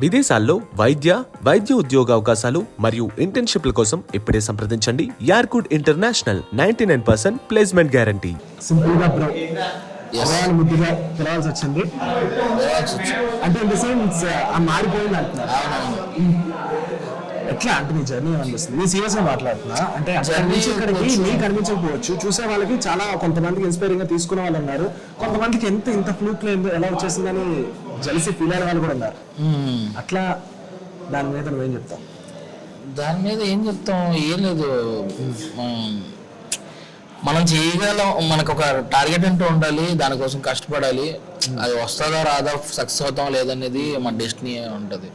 విదేశాల్లో వైద్య వైద్య ఉద్యోగ అవకాశాలు మరియు ఇంటర్న్షిప్ల కోసం ఇప్పుడే సంప్రదించండి. యార్కుడ్ international ninety nine percent placement guarantee. సింపుల్గా బ్రో అవాళ్ళు ముద్దుగా పిలవాల్సి వచ్చింది. అంటే ఇన్ ద సెన్స్ ఆ మారిపోయింది ఎట్లా అంటే నీ జర్నీ అనిపిస్తుంది నీ సీరియస్గా మాట్లాడుతున్నా. అంటే అక్కడి Journey నుంచి ఇక్కడికి నీకు అనిపించకపోవచ్చు చూసే వాళ్ళకి చాలా కొంతమందికి ఇన్స్పైరింగ్గా తీసుకునే వాళ్ళు ఉన్నారు. కొంతమందికి ఎంత ఇంత ఫ్లూట్లో ఎంత- ఎలా వచ్చేసిందని జలిసి ఫీల్ అయిన వాళ్ళు కూడా ఉన్నారు. అట్లా దాని మీద నువ్వేం చెప్తావు? దాని మీద ఏం చెప్తాం? ఏం లేదు. మనం- చేయగలం. మనకు ఒక టార్గెట్ అంటూ ఉండాలి. దానికోసం కష్టపడాలి. అది వస్తుందా రాదా సక్సెస్ అవుతాం లేదనేది మన డెస్టినీ ఉంటుంది.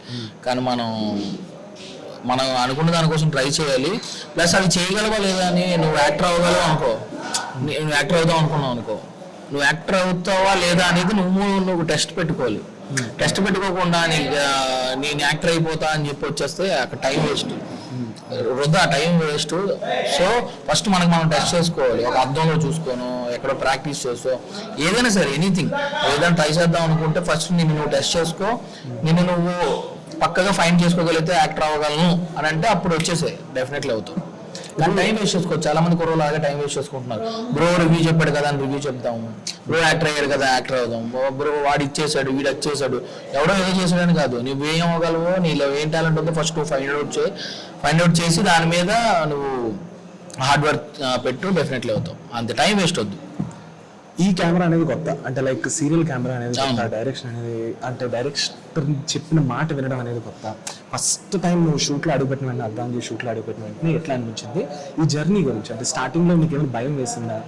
కానీ మనం మనం అనుకున్న దానికోసం ట్రై చేయాలి. ప్లస్ అది చేయగలవా లేదా అని నువ్వు యాక్టర్ అవ్వగలవు అనుకో. నువ్వు యాక్టర్ అవుదాం అనుకున్నావు అనుకో. నువ్వు యాక్టర్ అవుతావా లేదా అనేది నువ్వు నువ్వు టెస్ట్ పెట్టుకోవాలి. టెస్ట్ పెట్టుకోకుండా నేను యాక్టర్ అయిపోతా అని చెప్పి వచ్చేస్తే అక్కడ టైం వేస్ట్. వృధా టైం వేస్ట్. సో ఫస్ట్ మనకు మనం టెస్ట్ చేసుకోవాలి. ఒక అర్థంలో చూసుకోను ఎక్కడో ప్రాక్టీస్ చేసుకో ఏదైనా సరే ఎనీథింగ్. ఏదైనా ట్రై చేద్దాం అనుకుంటే ఫస్ట్ నిన్ను నువ్వు టెస్ట్ చేసుకో. నిన్ను నువ్వు పక్కగా ఫైన్ చేసుకోగలిగితే యాక్టర్ అవ్వగలను అని అంటే అప్పుడు వచ్చేసాయి. డెఫినెట్లీ అవుతావు. కానీ టైం వేస్ట్ చేసుకో చాలా మంది కుర్రోలు అలాగే టైం వేస్ట్ చేసుకుంటున్నారు. బ్రో రివ్యూ చెప్పాడు కదా అని రివ్యూ చెప్తాము బ్రో యాక్టర్ అయ్యాడు కదా యాక్టర్ అవుదాం. బ్రో వాడు ఇచ్చేసాడు వీడు వచ్చేసాడు. ఎవడో ఏదో చేసాడని కాదు. నువ్వు ఏం అవ్వగలవో నీలో ఏం టాలెంట్ ఉందో ఫస్ట్ నువ్వు ఫైండ్ అవుట్ చే ఫైండ్ అవుట్ చేసి దాని మీద నువ్వు హార్డ్ వర్క్ పెట్టు డెఫినెట్లీ అవుతావు. అంత టైం వేస్ట్ వద్దు. ఈ కెమెరా అనేది కొత్త. అంటే లైక్ సీరియల్ కెమెరా అనేది కొత్త. డైరెక్షన్ అనేది అంటే డైరెక్టర్ చెప్పిన మాట వినడం అనేది కొత్త. ఫస్ట్ టైం నువ్వు షూట్లో అడుగుపెట్టిన వెంటనే అర్థం చేసి షూట్లో అడుగుపెట్టిన వెంటనే ఎట్లా అనిపించింది? ఈ జర్నీ గురించి అంటే స్టార్టింగ్లో నీకు ఏమైనా భయం వేసిందా?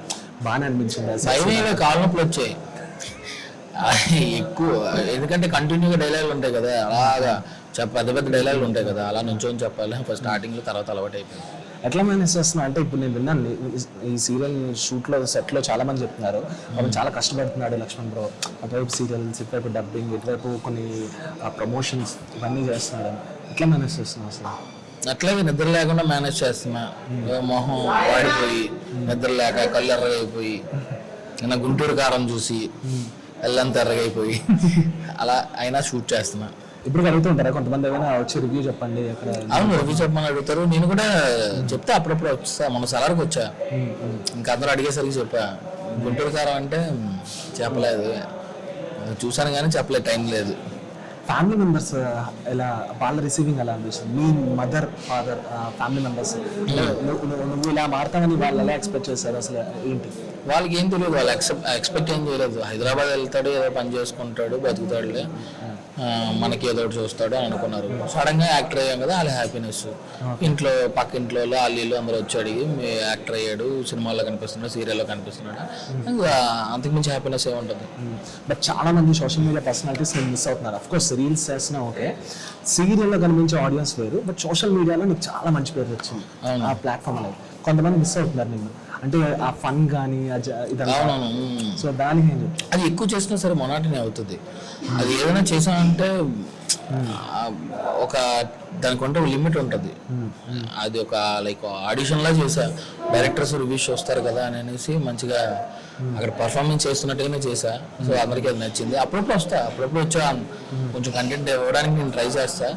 బాగానే అనిపించిందా? భయం ఏమీ కాళ్ళ నొప్పులు వచ్చాయి. ఎక్కువ ఎందుకంటే కంటిన్యూగా డైలాగులు ఉంటాయి కదా అలాగా. పెద్ద పెద్ద డైలాగులు ఉంటాయి కదా అలా నుంచొని చెప్పాలి. ఫస్ట్ స్టార్టింగ్లో తర్వాత అలవాటు అయిపోయింది. ఎట్లా మేనేజ్ చేస్తున్నావు అంటే ఇప్పుడు నేను విన్నాను ఈ సీరియల్ షూట్లో సెట్లో చాలా మంది చెప్తున్నారు. అతను చాలా కష్టపడుతున్నాడు లక్ష్మణ్ బ్రో. అటువైపు సీరియల్స్ ఇటువైపు డబ్బింగ్ ఇటువైపు కొన్ని ప్రమోషన్స్ ఇవన్నీ చేస్తున్నాడు. ఎట్లా మేనేజ్ చేస్తున్నావు అసలు? అట్లాగే నిద్ర లేకుండా మేనేజ్ చేస్తున్నా. ఏ మొహం వాడిపోయి నిద్ర లేక కళ్ళు ఎర్రగైపోయి నిన్న గుంటూరు కారం చూసి ఎల్లంత ఎర్రగైపోయి అలా అయినా షూట్ చేస్తున్నా. ఇప్పుడు అడుగుతూ ఉంటారా కొంతమంది ఏమైనా వచ్చి రివ్యూ చెప్పండి అక్కడ. అవును రివ్యూ చెప్పమని అడుగుతారు. నేను కూడా చెప్తే అప్పుడప్పుడు వచ్చా మన సలార్కి వచ్చా. ఇంకా అందరూ అడిగేసరికి చెప్పా. గుంటూరు కారం అంటే చెప్పలేదు. చూసాను కానీ చెప్పలేదు టైం లేదు. ఫ్యామిలీ మెంబర్స్ ఎలా వాళ్ళ రిసీవింగ్ ఎలా అనిపిస్తుంది? మీ మదర్ ఫాదర్ ఫ్యామిలీ మెంబర్స్ నువ్వు ఇలా మారుతామని వాళ్ళు ఎలా ఎక్స్పెక్ట్ చేశారు అసలు ఏంటి? వాళ్ళకి ఏం తెలియదు వాళ్ళు ఎక్సెప్ట్ ఎక్స్పెక్ట్ ఏం చేయలేదు. హైదరాబాద్ వెళ్తాడు ఏదో పని చేసుకుంటాడు బతుకుతాడులే. మనకి ఏదో ఒకటి చూస్తాడు అని అనుకున్నారు. సడన్గా యాక్టర్ అయ్యాం కదా వాళ్ళ హ్యాపీనెస్ ఇంట్లో పక్క ఇంట్లో వాళ్ళు అందరూ వచ్చి అడిగి యాక్టర్ అయ్యాడు సినిమాల్లో కనిపిస్తున్నాడు సీరియల్లో కనిపిస్తున్నాడు? ఇంకా అంతకుమించి హ్యాపీనెస్ ఏముంటుంది? బట్ చాలా మంది సోషల్ మీడియా పర్సనాలిటీస్ నేను మిస్ అవుతున్నారు. అఫ్ కోర్స్ రీల్స్ చేసినా ఓకే సీరియల్లో కనిపించే ఆడియన్స్ వేరు బట్ సోషల్ మీడియాలో నీకు చాలా మంచి పేరు వచ్చింది. ఆ ప్లాట్ఫామ్ అనేది. కొంతమంది మిస్ అవుతున్నారు నిన్ను. అంటే ఆ ఫన్ కానీ. సో దానికి అది ఎక్కువ చేసినా సరే మొనాటిని అవుతుంది. అది ఏదైనా చేసామంటే ఒక దానికి ఉంటే ఒక లిమిట్ ఉంటుంది. అది ఒక లైక్ ఆడిషన్ లా చేసా. డైరెక్టర్స్ రివ్యూస్ వస్తారు కదా అని అనేసి మంచిగా అక్కడ పర్ఫార్మెన్స్ చేస్తున్నట్టుగానే చేసా. సో అందరికీ అది నచ్చింది. అప్పుడప్పుడు వస్తా అప్పుడప్పుడు వచ్చా. కొంచెం కంటెంట్ ఇవ్వడానికి నేను ట్రై చేస్తా.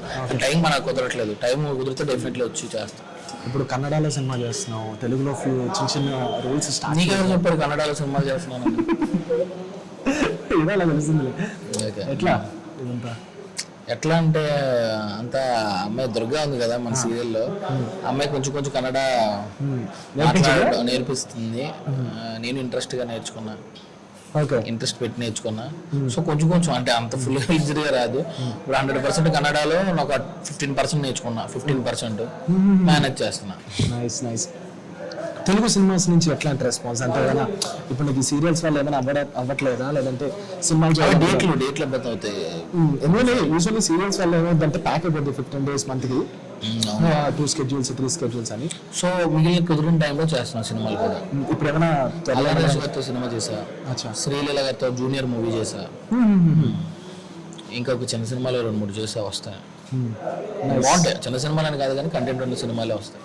టైం మనకు కుదరట్లేదు. టైం కుదిరితే డెఫినెట్లీ వచ్చి చేస్తా. ఇప్పుడు కన్నడలో సినిమా చేస్తున్నావు తెలుగులో ఫ్యూ చిన్న చిన్న రోల్స్ స్టార్ట్ చెప్పారు కన్నడలో సినిమాలు చేస్తున్నాను తెలుస్తుంది ఓకే. ఎట్లా? ఇదంతా? ఎట్లా అంటే అంత అమ్మాయి దుర్గా ఉంది కదా మన సీరియల్లో. అమ్మాయి కొంచెం కొంచెం కన్నడ నేర్పిస్తుంది. నేను ఇంట్రెస్ట్గా నేర్చుకున్నా. ఓకే ఇంట్రెస్ట్ పెట్టి నేర్చుకున్నా. సో కొంచెం కొంచెం అంటే అంత ఫుల్గా రాదు. ఇప్పుడు హండ్రెడ్ పర్సెంట్ కన్నడలో ఒక ఫిఫ్టీన్ పర్సెంట్ నేర్చుకున్నా. ఫిఫ్టీన్ పర్సెంట్ మేనేజ్ చేస్తున్నా. నైస్ నైస్ తెలుగు సినిమాస్ నుంచి ఎట్లాంటి రెస్పాన్స్ అంటే ఏదైనా ఇప్పుడు నీకు సీరియల్స్ వల్ల ఏమైనా అవ్వడ అవ్వట్లేదా? లేదంటే చేయడం డేట్లు డేట్లు అవుతాయి ఎందుకంటే యూజువల్లీ సీరియల్స్ వల్ల ఏమైందంటే ప్యాక్ అయిపోద్ది ఫిఫ్టీన్ డేస్ మంత్కి. టూ స్కెడ్యూల్స్ త్రీ స్కెడ్యూల్స్ అని. సో మిగిలిన కుదిరిన టైంలో చేస్తున్నా సినిమాలు కూడా. ఉమ్, ఇప్పుడు ఏమైనా త్వరలో అల్లరాజు గారితో సినిమా చేసా శ్రీలీల గారితో జూనియర్ మూవీ చేసా ఇంకొక చిన్న సినిమాలు రెండు మూడు చేసా వస్తాయి. బాగుంటాయి చిన్న సినిమాలని కాదు కానీ కంటెంట్ ఉన్న సినిమాలే వస్తాయి.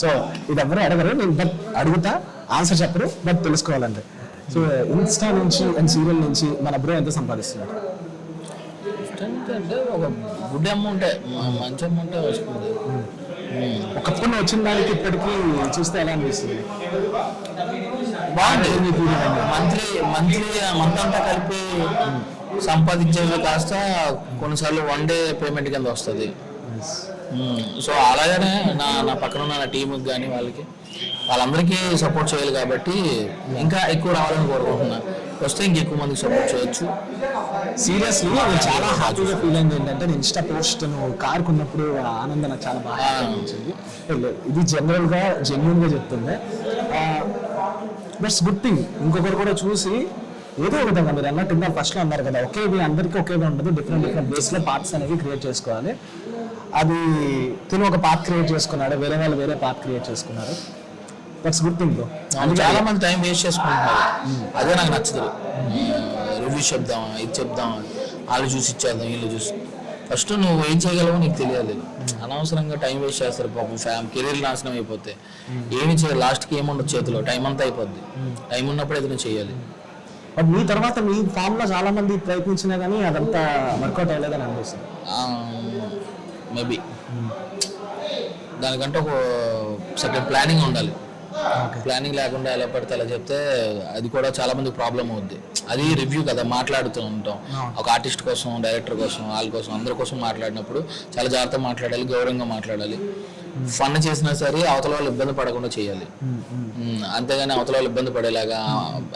సో ఇది ఎవరు అడగరు నేను బట్ అడుగుతా ఆన్సర్ చెప్పరు బట్ తెలుసుకోవాలంటే సో ఇన్స్టా నుంచి అండ్ సీరియల్ నుంచి మన బ్రో ఎంత సంపాదిస్తున్నాడు? ఇష్టం అంటే ఒక గుడ్ అమౌంటే మంచి అమౌంటే వస్తుంది. ఒకప్పుడు వచ్చిన దానికి ఇప్పటికీ చూస్తే ఎలా అనిపిస్తుంది? బాగుంది. మంత్లీ మంత్లీ మంత్ అంతా కలిపి సంపాదించేది కాస్త కొన్నిసార్లు వన్ డే పేమెంట్ కింద వస్తుంది. సో అలాగనే నా నా పక్కన ఉన్న నా టీంకి కానీ వాళ్ళకి వాళ్ళందరికీ సపోర్ట్ చేయాలి కాబట్టి ఇంకా ఎక్కువ రావాలని కోరుకుంటున్నా. వస్తే ఇంకెక్కువ మందికి సపోర్ట్ చేయొచ్చు. సీరియస్లీ నేను చాలా హ్యాపీగా ఫీల్ అయింది ఏంటంటే నేను ఇన్స్టా పోస్ట్ నువ్వు కార్ కొన్నప్పుడు ఆనందం నాకు చాలా బాగా అనిపించింది. ఇది జనరల్గా జెన్యున్గా చెప్తుంది దట్స్ గుడ్ థింగ్ ఇంకొకరు కూడా చూసి ఏదో ఒక విధంగా మీరు అన్నట్టు ఇందాక ఫస్ట్లో అన్నారు కదా ఒకే అందరికీ ఒకేగా ఉండదు డిఫరెంట్ డిఫరెంట్ బేస్లో పార్ట్స్ అనేవి క్రియేట్ చేసుకోవాలి. అది తిను ఒక పార్ట్ క్రియేట్ చేసుకున్నాడు వేరే వాళ్ళు వేరే పార్ట్ క్రియేట్ చేసుకున్నారు. దట్స్ గుడ్ థింగ్ బ్రో చాలా మంది టైం వేస్ట్ చేసుకుంటున్నారు. అదే నాకు నచ్చదు. రివ్యూ చెప్దామా ఇది చెప్దామా వాళ్ళు చూసి ఇచ్చేద్దాం వీళ్ళు చూసి. ఫస్ట్ నువ్వు ఏం చేయగలవో నీకు తెలియాలి అనవసరంగా టైం వేస్ట్ చేస్తారు పాపం ఫ్యామ్ కెరీర్ నాశనం అయిపోతే. ఏమి చేయాలి? లాస్ట్కి ఏముండదు చేతిలో? టైం అంతా అయిపోద్ది. టైం ఉన్నప్పుడు ఏదైనా చేయాలి. బట్ మీ తర్వాత మీ ఫామ్లో చాలా మంది ప్రయత్నించినా కానీ అదంతా వర్కౌట్ అవ్వలేదని అనిపిస్తుంది. మేబీ దానికంటే ఒక సెకండ్ ప్లానింగ్ ఉండాలి. ప్లానింగ్ లేకుండా ఎలా పడితే అలా చెప్తే అది కూడా చాలా మందికి ప్రాబ్లం అవుద్ది. అది రివ్యూ కదా మాట్లాడుతూ ఉంటాం ఒక ఆర్టిస్ట్ కోసం డైరెక్టర్ కోసం వాళ్ళ కోసం అందరి కోసం మాట్లాడినప్పుడు చాలా జాగ్రత్తగా మాట్లాడాలి గౌరవంగా మాట్లాడాలి. ఫన్ చేసినా సరే అవతల వాళ్ళు ఇబ్బంది పడకుండా చేయాలి. అంతేగాని అవతల వాళ్ళు ఇబ్బంది పడేలాగా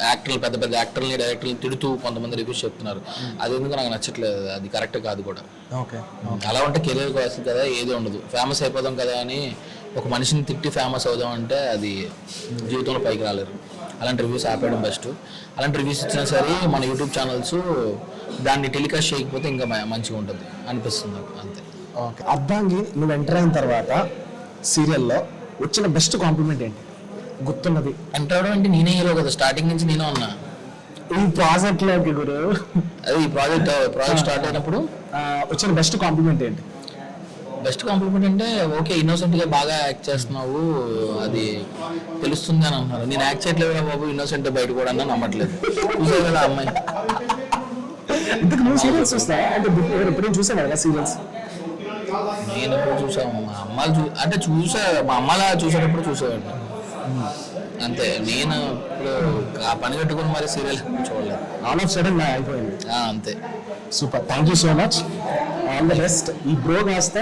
యాక్టర్లు పెద్ద పెద్ద యాక్టర్ని డైరెక్టర్ని తిడుతూ కొంతమంది రివ్యూస్ చెప్తున్నారు. అది ఎందుకు నాకు నచ్చట్లేదు? అది కరెక్ట్ కాదు కూడా. ఓకే అలా ఉంటే కెరీర్ వస్తుంది కదా ఏది ఉండదు. ఫేమస్ అయిపోదాం కదా అని ఒక మనిషిని తిట్టి ఫేమస్ అవుదాం అంటే అది జీవితంలో పైకి రాలేరు. అలాంటి రివ్యూస్ ఆపేయడం బెస్ట్ అలాంటి రివ్యూస్ ఇచ్చినా సరే మన యూట్యూబ్ ఛానల్స్ దాన్ని టెలికాస్ట్ చేయకపోతే ఇంకా మంచిగా ఉంటుంది. అనిపిస్తుంది నాకు అంతే. ఓకే. అద్దాంగి నువ్వు ఎంటర్ అయిన తర్వాత సీరియల్లో వచ్చిన బెస్ట్ కాంప్లిమెంట్ ఏంటి? గుర్తున్నది. ఎంటర్ అంటే నేనే హీరో కదా. స్టార్టింగ్ నుంచి నేనే ఉన్నా. ఈ ప్రాజెక్ట్లోకి గురు. అది ఈ ప్రాజెక్ట్ ప్రాజెక్ట్ స్టార్ట్ అయినప్పుడు? వచ్చిన బెస్ట్ కాంప్లిమెంట్ ఏంటి? బెస్ట్ కాంప్లిమెంట్ అంటే ఓకే innocent గా బాగా యాక్ట్ చేస్తున్నావు. అది తెలుస్తుంది అని అంటున్నారు. నేను యాక్ట్ చేయట్లేదు బాబు ఇన్నోసెంట్ బయట కూడా అన్నా నమ్మట్లేదు. చూసావు కదా అమ్మాయి. ఇంతకు నువ్వు సీరియల్స్ చూస్తావా అంటే ఎప్పుడైనా చూసావు కదా సీరియల్స్ నేను ఎప్పుడు చూసాను మా అమ్మాలు చూ అంటే చూసా మా అమ్మాల చూసేటప్పుడు చూసేవాడిని. అంతే నేను ఇప్పుడు ఆ పని కట్టుకుని మరి సీరియల్ చూడలేదు. ఆల్ ఆఫ్ సడన్ అయిపోయింది. అంతే. Super thank you so much all the best ఈ బ్రో కాస్త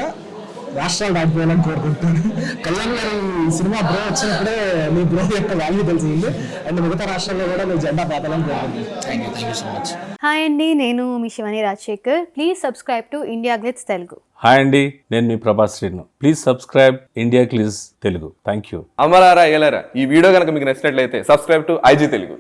రాష్ట్రాలు దాటిపోవాలని కోరుకుంటున్నాను. కళ్యాణ్ గారి సినిమా బ్రో వచ్చినప్పుడే మీ బ్రో యొక్క వాల్యూ తెలిసింది. అండ్ మిగతా రాష్ట్రాల్లో కూడా మీ జెండా పాతాలని కోరుకుంటున్నాను. హాయ్ అండి నేను మీ Shivani Rajasekhar. Please subscribe to India Glitz Telugu hi అండి నేను మీ Prabhas Srinu. Please subscribe India Glitz Telugu thank you అమరారా ఎలారా ఈ వీడియో కనుక మీకు నచ్చినట్లయితే సబ్స్క్రైబ్ టు ఐజీ తెలుగు